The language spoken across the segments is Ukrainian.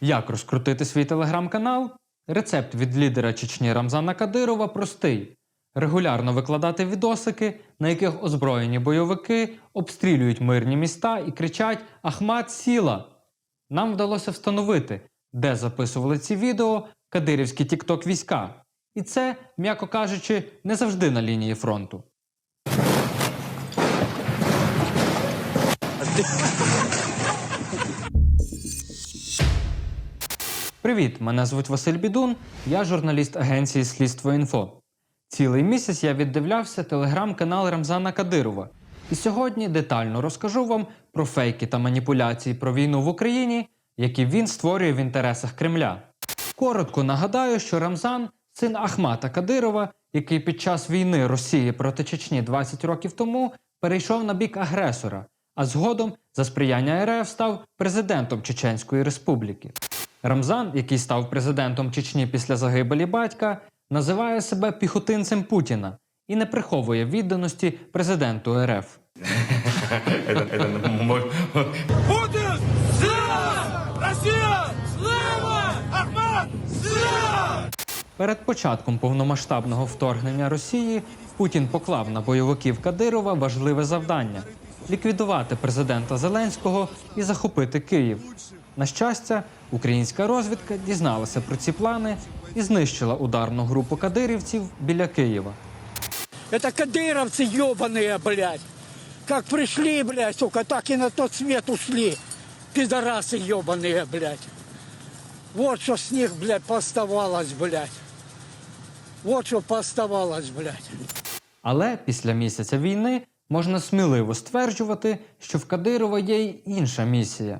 Як розкрутити свій телеграм-канал? Рецепт від лідера Чечні Рамзана Кадирова простий: регулярно викладати відосики, на яких озброєні бойовики обстрілюють мирні міста і кричать Ахмат сіла. Нам вдалося встановити, де записували ці відео кадирівські тікток війська. І це, м'яко кажучи, не завжди на лінії фронту. Привіт, мене звуть Василь Бідун, я журналіст агенції Слідство Інфо. Цілий місяць я віддивлявся телеграм-канал Рамзана Кадирова. І сьогодні детально розкажу вам про фейки та маніпуляції про війну в Україні, які він створює в інтересах Кремля. Коротко нагадаю, що Рамзан син Ахмата Кадирова, який під час війни Росії проти Чечні 20 років тому перейшов на бік агресора, а згодом за сприяння РФ став президентом Чеченської Республіки. Рамзан, який став президентом Чечні після загибелі батька, називає себе піхотинцем Путіна і не приховує відданості президенту РФ. Слава! Ахмат! Слава! Перед початком повномасштабного вторгнення Росії Путін поклав на бойовиків Кадирова важливе завдання ліквідувати президента Зеленського і захопити Київ. На щастя, українська розвідка дізналася про ці плани і знищила ударну групу кадирівців біля Києва. Это кадыровцы ебаные, блядь. Как пришли, блядь, сука, так и на тот свет ушли. Пидорасы ебаные, блядь. Вот что с них, блядь, поставалось, блядь. Вот что поставалось, блядь. Але після місяця війни можна сміливо стверджувати, що в Кадирова є й інша місія.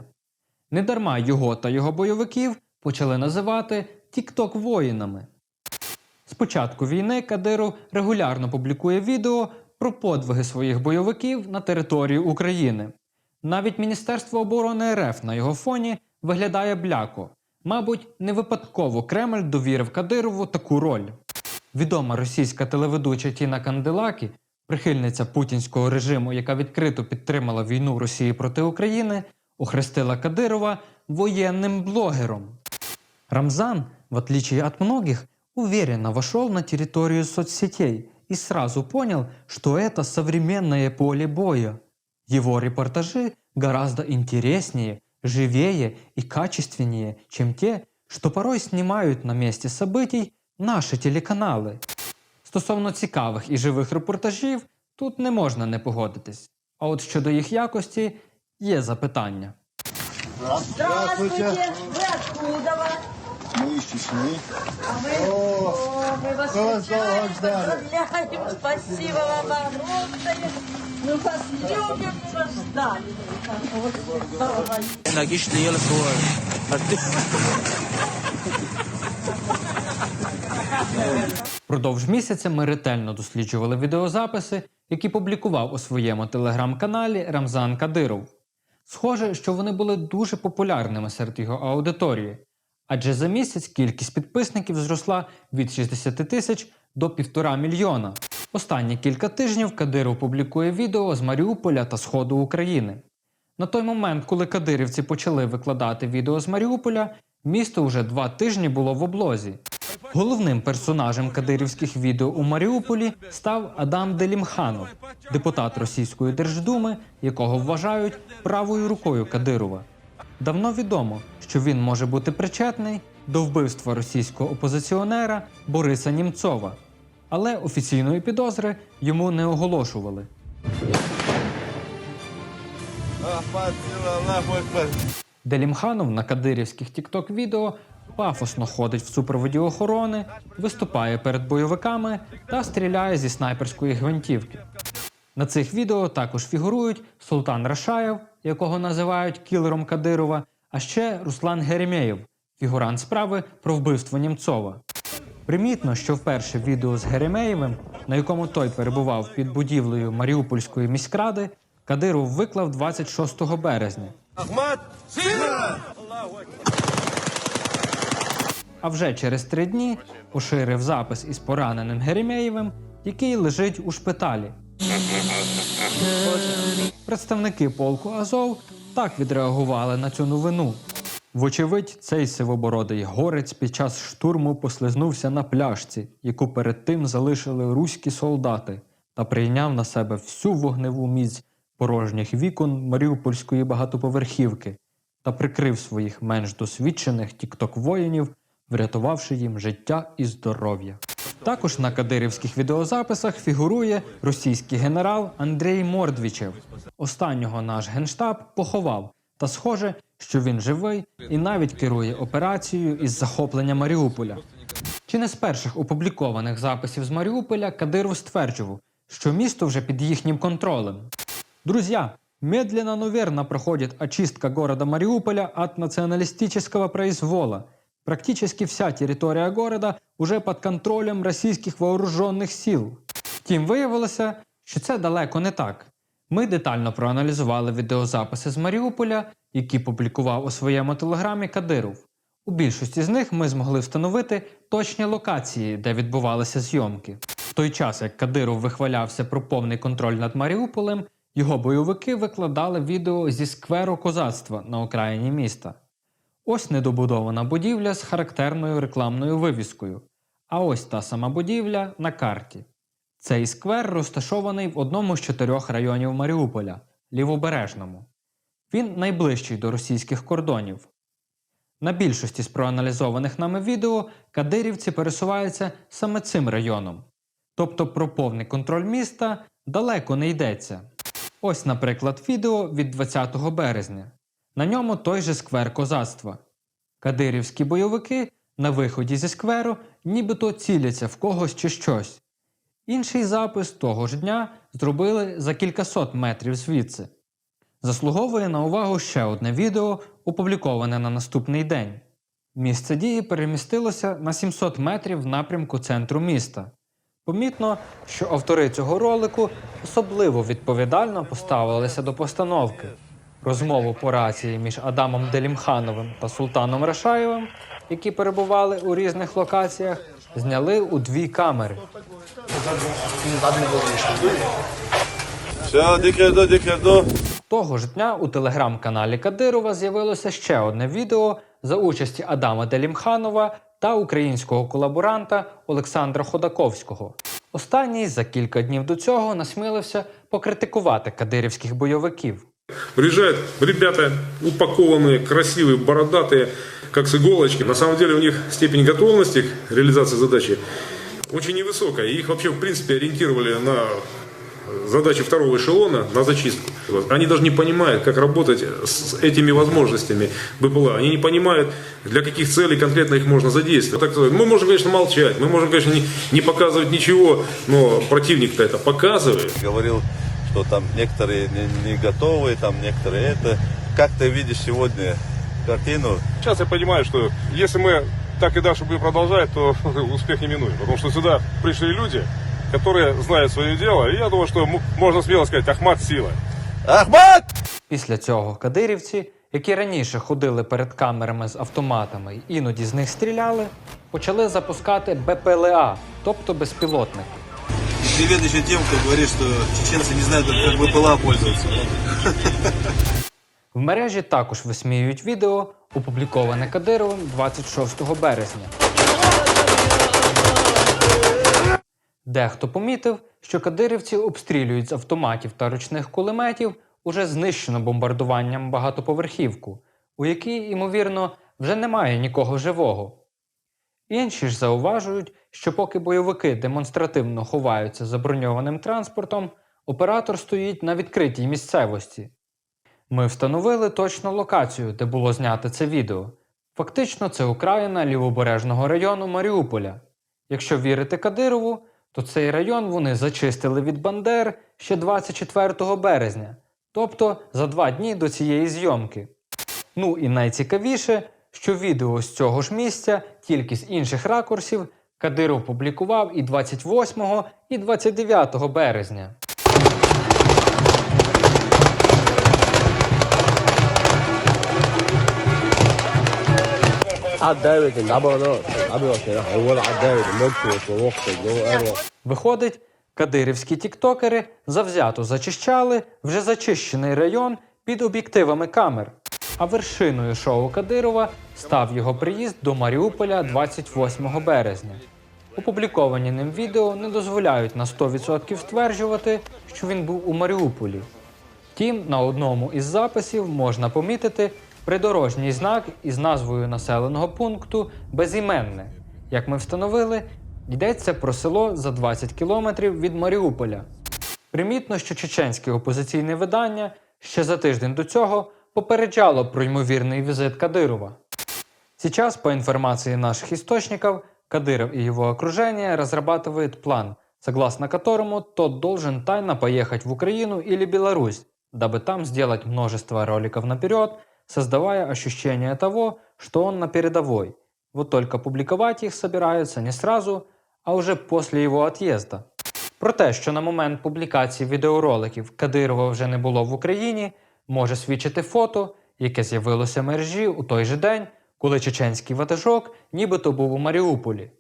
Недарма його та його бойовиків почали називати тікток воїнами. З початку війни Кадиров регулярно публікує відео про подвиги своїх бойовиків на території України. Навіть Міністерство оборони РФ на його фоні виглядає бляко. Мабуть, не випадково Кремль довірив Кадирову таку роль. Відома російська телеведуча Тіна Канделакі, прихильниця путінського режиму, яка відкрито підтримала війну Росії проти України, охрестила Кадирова воєнним блогером. Рамзан, в отличие от многих, уверенно вошел на территорию соцсетей и сразу понял, что это современное поле боя. Его репортажи гораздо интереснее, живее и качественнее, чем те, что порой снимают на месте событий наші телеканали. Стосовно цікавих і живих репортажів, тут не можна не погодитись. А от щодо їх якості є запитання. Здравствуйте. Ви откуда? вас? Мы из Чечни. А вы? О, мы вас вас долго встречаем, Спасибо вам огромное. Мы вас любим, мы вас ждали. Продовж місяця ми ретельно досліджували відеозаписи, які публікував у своєму телеграм-каналі Рамзан Кадиров. Схоже, що вони були дуже популярними серед його аудиторії, адже за місяць кількість підписників зросла від 60 тисяч до півтора мільйона. Останні кілька тижнів Кадиров публікує відео з Маріуполя та Сходу України. На той момент, коли кадирівці почали викладати відео з Маріуполя, місто вже два тижні було в облозі. Головним персонажем кадирівських відео у Маріуполі став Адам Делімханов, депутат Російської Держдуми, якого вважають правою рукою Кадирова. Давно відомо, що він може бути причетний до вбивства російського опозиціонера Бориса Німцова, але офіційної підозри йому не оголошували. Делімханов на кадирівських тікток відео пафосно ходить в супроводі охорони, виступає перед бойовиками та стріляє зі снайперської гвинтівки. На цих відео також фігурують Султан Рашаєв, якого називають кілером Кадирова, а ще Руслан Геремєєв, фігурант справи про вбивство Німцова. Примітно, що вперше відео з Геремеєвим, на якому той перебував під будівлею Маріупольської міськради, Кадиров виклав 26 березня. Ахмат, сила! А вже через три дні поширив запис із пораненим Геремєєвим, який лежить у шпиталі. Представники полку Азов так відреагували на цю новину. Вочевидь, цей сивобородий горець під час штурму послизнувся на пляшці, яку перед тим залишили руські солдати, та прийняв на себе всю вогневу міць порожніх вікон Маріупольської багатоповерхівки та прикрив своїх менш досвідчених тікток-воїнів, врятувавши їм життя і здоров'я. Також на кадирівських відеозаписах фігурує російський генерал Андрій Мордвічев. Останнього наш генштаб поховав, та схоже, що він живий і навіть керує операцією із захоплення Маріуполя. Чи не з перших опублікованих записів з Маріуполя Кадиров стверджував, що місто вже під їхнім контролем. Друзья, медленно, но верно проходит очистка города Мариуполя от националистического произвола. Практически вся территория города уже під контролем російських вооружених сил. Втім, виявилося, що це далеко не так. Ми детально проаналізували відеозаписи з Маріуполя, які публікував у своєму телеграмі Кадиров. У більшості з них ми змогли встановити точні локації, де відбувалися зйомки. В той час, як Кадиров вихвалявся про повний контроль над Маріуполем, його бойовики викладали відео зі скверу козацтва на окраїні міста. Ось недобудована будівля з характерною рекламною вивіскою. А ось та сама будівля на карті. Цей сквер розташований в одному з чотирьох районів Маріуполя лівобережному. Він найближчий до російських кордонів. На більшості з проаналізованих нами відео кадирівці пересуваються саме цим районом. Тобто про повний контроль міста далеко не йдеться. Ось, наприклад, відео від 20 березня. На ньому той же сквер козацтва. Кадирівські бойовики на виході зі скверу нібито ціляться в когось чи щось. Інший запис того ж дня зробили за кількасот метрів звідси. Заслуговує на увагу ще одне відео, опубліковане на наступний день. Місце дії перемістилося на 700 метрів в напрямку центру міста. Помітно, що автори цього ролику особливо відповідально поставилися до постановки. Розмову по рації між Адамом Делімхановим та Султаном Рашаєвим, які перебували у різних локаціях, зняли у дві камери. Того ж дня у телеграм-каналі Кадирова з'явилося ще одне відео за участі Адама Делімханова та українського колаборанта Олександра Ходаковського. Останній за кілька днів до цього насмілився покритикувати кадирівських бойовиків. Приезжают ребята упакованные, красивые, бородатые, как с иголочки. На самом деле у них степень готовности к реализации задачи очень невысокая. Их вообще, в принципе, ориентировали на задачи второго эшелона, на зачистку. Они даже не понимают, как работать с этими возможностями БПЛА. Они не понимают, для каких целей конкретно их можно задействовать. Так мы можем, конечно, молчать, мы можем, конечно, не, не показывать ничего, но противник-то это показывает. Говорил, что там некоторые не, не готовы, там некоторые это. Как ты видишь сегодня картину? Сейчас я понимаю, что если мы так и дальше будем продолжать, то успех неминуем. Потому что сюда пришли люди, которые знают свое дело. И я думаю, что м- можно смело сказать, Ахмат сила. Ахмат! Після цього кадирівці, які раніше ходили перед камерами з автоматами і іноді з них стріляли, почали запускати БПЛА, тобто безпілотники. Привет еще тем, кто говорит, что чеченцы не знают, как БПЛА пользоваться. В мережі також висміюють відео, опубліковане Кадировим 26 березня. Дехто помітив, що кадирівці обстрілюють з автоматів та ручних кулеметів уже знищено бомбардуванням багатоповерхівку, у якій, ймовірно, вже немає нікого живого. Інші ж зауважують, що поки бойовики демонстративно ховаються за броньованим транспортом, оператор стоїть на відкритій місцевості. Ми встановили точну локацію, де було знято це відео. Фактично, це окраїна лівобережного району Маріуполя. Якщо вірити Кадирову, то цей район вони зачистили від Бандер ще 24 березня, тобто за два дні до цієї зйомки. Ну і найцікавіше, що відео з цього ж місця, тільки з інших ракурсів, Кадиров публікував і 28, і 29 березня. Виходить, кадирівські тіктокери завзято зачищали вже зачищений район під об'єктивами камер. А вершиною шоу Кадирова став його приїзд до Маріуполя 28 березня. Опубліковані ним відео не дозволяють на 100% стверджувати, що він був у Маріуполі. Втім, на одному із записів можна помітити придорожній знак із назвою населеного пункту Безіменне. Як ми встановили, йдеться про село за 20 кілометрів від Маріуполя. Примітно, що чеченське опозиційне видання ще за тиждень до цього попереджало про ймовірний візит Кадирова. Сейчас, по информации наших источников, Кадыров и его окружение разрабатывает план, согласно которому тот должен тайно поехать в Украину или Беларусь, дабы там сделать множество роликов наперед, создавая ощущение того, что он на передовой. Вот только публиковать их собираются не сразу, а уже после его отъезда. Про те, що на момент публікації відеороликів Кадирова вже не було в Україні, може свідчити фото, яке з'явилося в мережі у той же день, коли чеченський ватажок нібито був у Маріуполі.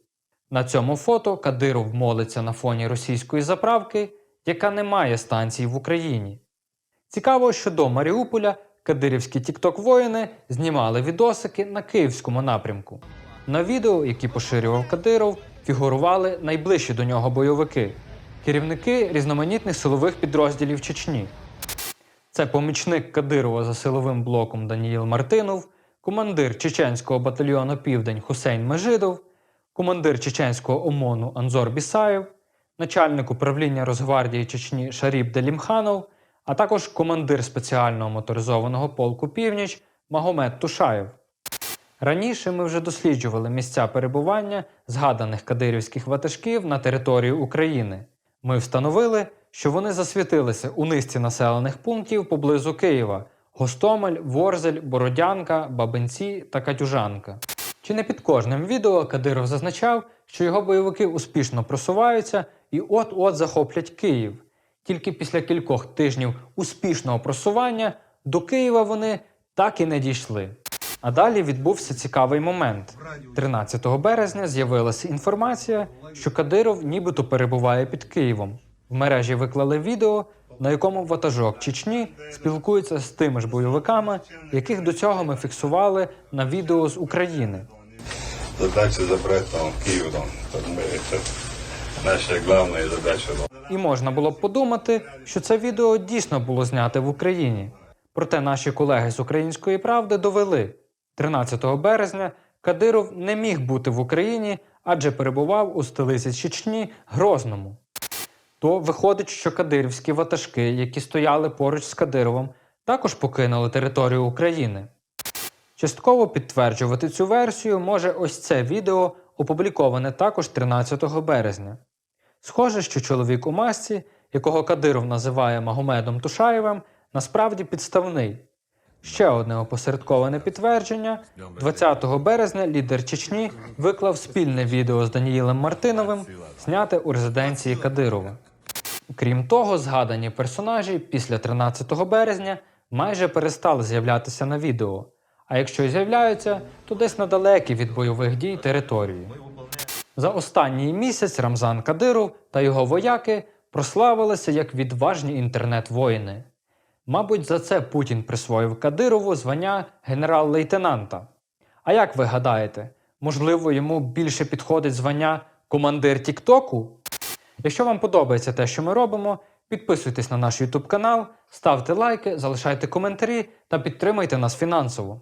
На цьому фото Кадиров молиться на фоні російської заправки, яка не має станції в Україні. Цікаво, що до Маріуполя кадирівські тікток-воїни знімали відосики на київському напрямку. На відео, які поширював Кадиров, фігурували найближчі до нього бойовики, керівники різноманітних силових підрозділів Чечні. Це помічник Кадирова за силовим блоком Даніїл Мартинов, командир чеченського батальйону Південь Хусейн Межидов, командир чеченського ОМОНу Анзор Бісаєв, начальник управління Росгвардії Чечні Шаріб Делімханов, а також командир спеціального моторизованого полку Північ Магомед Тушаєв. Раніше ми вже досліджували місця перебування згаданих кадирівських ватажків на території України. Ми встановили, що вони засвітилися у низці населених пунктів поблизу Києва: Гостомель, Ворзель, Бородянка, Бабинці та Катюжанка. Чи не під кожним відео Кадиров зазначав, що його бойовики успішно просуваються і от-от захоплять Київ. Тільки після кількох тижнів успішного просування до Києва вони так і не дійшли. А далі відбувся цікавий момент. 13 березня з'явилася інформація, що Кадиров нібито перебуває під Києвом. В мережі виклали відео, на якому ватажок Чечні спілкується з тими ж бойовиками, яких до цього ми фіксували на відео з України. Задача забрать там как наша главная задача. І можна було б подумати, що це відео дійсно було знято в Україні. Проте наші колеги з української правди довели 13 березня Кадиров не міг бути в Україні, адже перебував у столиці Чечні Грозному. То виходить, що кадирівські ватажки, які стояли поруч з Кадировим, також покинули територію України. Частково підтверджувати цю версію може ось це відео, опубліковане також 13 березня. Схоже, що чоловік у масці, якого Кадиров називає Магомедом Тушаєвим, насправді підставний. Ще одне опосередковане підтвердження: 20 березня лідер Чечні виклав спільне відео з Даніїлем Мартиновим, зняте у резиденції Кадирова. Крім того, згадані персонажі після 13 березня майже перестали з'являтися на відео. А якщо й з'являються, то десь на далекій від бойових дій території. За останній місяць Рамзан Кадиров та його вояки прославилися як відважні інтернет-воїни. Мабуть, за це Путін присвоїв Кадирову звання генерал-лейтенанта. А як ви гадаєте, можливо, йому більше підходить звання командир Тіктоку? Якщо вам подобається те, що ми робимо, підписуйтесь на наш YouTube канал, ставте лайки, залишайте коментарі та підтримайте нас фінансово.